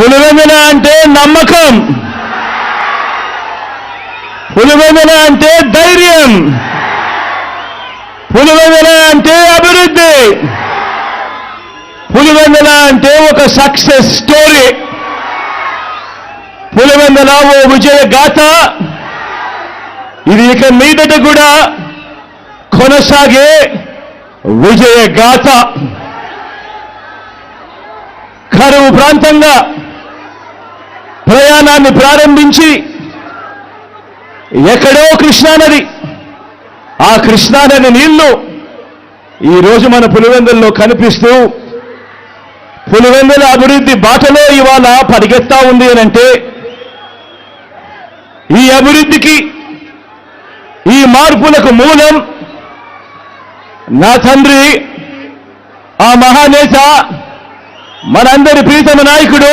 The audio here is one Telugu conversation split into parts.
పులివెందుల అంటే నమ్మకం. పులివెందుల అంటే ధైర్యం. పులివెందుల అంటే అభివృద్ధి. పులివెందుల అంటే ఒక సక్సెస్ స్టోరీ. పులివెందుల ఓ విజయ గాథ ఇది ఇక మీదట కూడా కొనసాగే విజయ గాథ కరువు ప్రాంతంగా ప్రయాణాన్ని ప్రారంభించి ఎక్కడో కృష్ణానది. ఆ కృష్ణానది నీళ్ళు ఈరోజు మన పులివెందుల్లో కనిపిస్తూ పులివెందుల అభివృద్ధి బాటలో ఇవాళ పరిగెత్తా ఉంది అని అంటే ఈ అభివృద్ధికి ఈ మార్పులకు మూలం నా తండ్రి ఆ మహానేత మనందరి ప్రీతమ నాయకుడు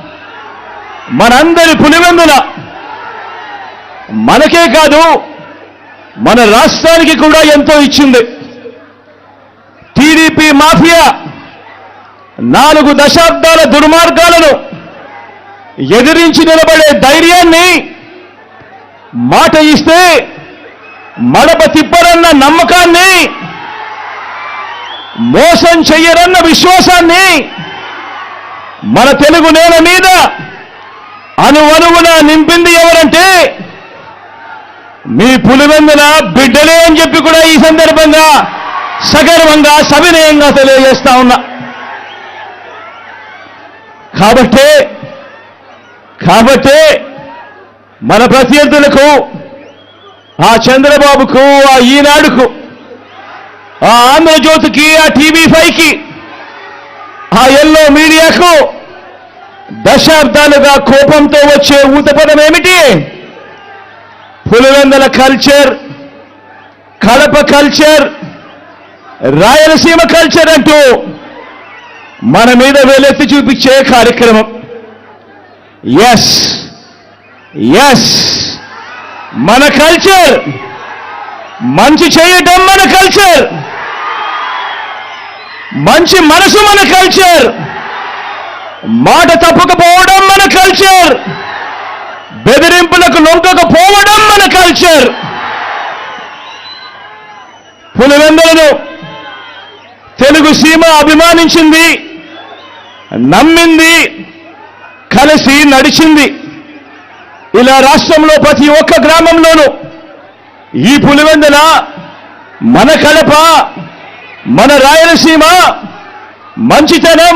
మనందరి పులివెందుల. మనకే కాదు మన రాష్ట్రానికి కూడా ఎంతో ఇచ్చింది. టీడీపీ మాఫియా నాలుగు దశాబ్దాల దుర్మార్గాలను ఎదిరించి నిలబడే ధైర్యాన్ని మాట ఇస్తే మడప తిప్పరన్న నమ్మకాన్ని మోసం చెయ్యరన్న విశ్వాసాన్ని మన తెలుగు నేల మీద అనువనువున నింపింది ఎవరంటే మీ పులివెందున బిడ్డలే అని చెప్పి కూడా ఈ సందర్భంగా సగర్వంగా సవినయంగా తెలియజేస్తా ఉన్నా. కాబట్టి కాబట్టి మన ప్రత్యర్థులకు ఆ చంద్రబాబుకు ఆ ఈనాడుకు ఆ ఆంధ్రజ్యోతికి ఆ టీవీ ఫైవ్కి ఆ ఎల్లో మీడియాకు దశాబ్దాలుగా కోపంతో వచ్చే ఊతపదం ఏమిటి? Pulivendula culture Kadapa culture Rayalaseema culture అంటూ మన మీద వేలెత్తి చూపించే కార్యక్రమం. ఎస్ ఎస్ మన కల్చర్ మంచి చేయటం మన కల్చర్ మంచి మనసు మన కల్చర్ మాట తప్పకపోవడం మన కల్చర్ బెదిరింపులకు లొంగకపోవడం మన కల్చర్ పులివెందులను తెలుగు సీమ అభిమానించింది నమ్మింది కలిసి నడిచింది. ఇలా రాష్ట్రంలో ప్రతి ఒక్క గ్రామంలోనూ ఈ పులివెందుల మన కలప మన రాయలసీమ మంచితనం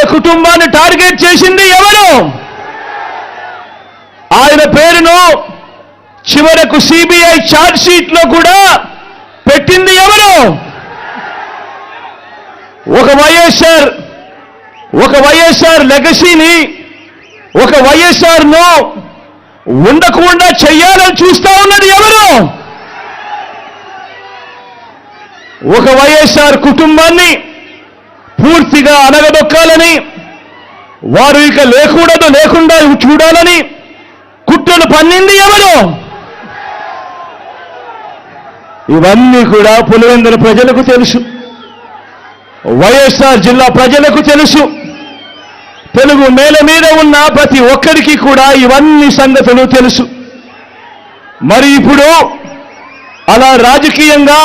కుటుంబాన్ని టార్గెట్ చేసింది ఎవరు? ఆయన పేరును చివరకు సిబిఐ షీట్లో కూడా పెట్టింది ఎవరు? ఒక వైఎస్ఆర్ ఒక వైఎస్ఆర్ లెగసీని ఒక వైఎస్ఆర్ను ఉండకుండా చెయ్యాలని చూస్తా ఉన్నది ఎవరు? ఒక వైఎస్ఆర్ కుటుంబాన్ని పూర్తిగా అనగదొక్కాలని వారు ఇక లేకూడదు లేకుండా చూడాలని కుట్రలు పన్నింది ఎవరు? ఇవన్నీ కూడా పులివెందుల ప్రజలకు తెలుసు. వైఎస్ఆర్ జిల్లా ప్రజలకు తెలుసు. తెలుగు నేల మీద ఉన్న ప్రతి ఒక్కరికి కూడా ఇవన్నీ సంగతులు తెలుసు. మరి ఇప్పుడు అలా రాజకీయంగా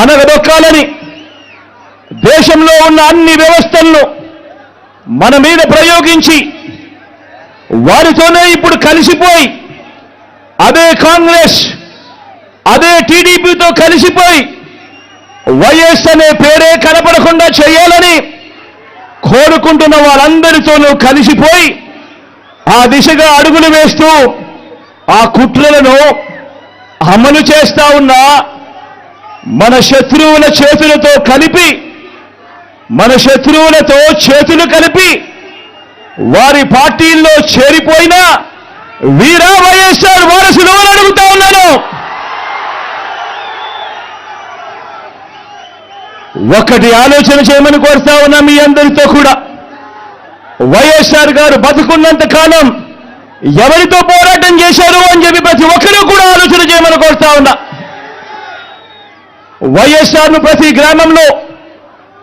అనగదొక్కాలని దేశంలో ఉన్న అన్ని వ్యవస్థలను మన మీద ప్రయోగించి వారితోనే ఇప్పుడు కలిసిపోయి అదే కాంగ్రెస్ అదే టీడీపీతో కలిసిపోయి వైఎస్ అనే పేరే కనపడకుండా చేయాలని కోరుకుంటున్న వారందరితోనూ కలిసిపోయి ఆ దిశగా అడుగులు వేస్తూ ఆ కుట్రలను అమలు చేస్తా ఉన్న మన శత్రువుల చేతులతో కలిపి మన శత్రువులతో చేతులు కలిపి వారి పార్టీల్లో చేరిపోయిన వీరా వైఎస్ఆర్ వారసులు అని అడుగుతా ఉన్నాను. ఒకటి ఆలోచన చేయమని కోరుతా ఉన్నా మీ అందరితో కూడా. వైఎస్ఆర్ గారు బతుకున్నంత కాలం ఎవరితో పోరాటం చేశారు అని చెప్పి ప్రతి ఒక్కరూ కూడా ఆలోచన చేయమని కోరుతా ఉన్నా. వైఎస్ఆర్ను ప్రతి గ్రామంలో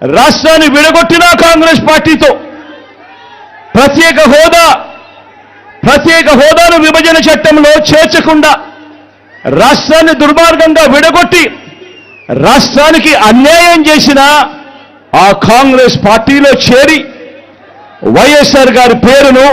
రాష్ట్రాన్ని విడగొట్టిన కాంగ్రెస్ పార్టీతో ప్రత్యేక హోదా ప్రత్యేక హోదాను విభజన చట్టంలో చేర్చకుండా రాష్ట్రాన్ని దుర్మార్గంగా విడగొట్టి రాష్ట్రానికి అన్యాయం చేసిన ఆ కాంగ్రెస్ పార్టీలో చేరి వైఎస్ఆర్ గారి పేరును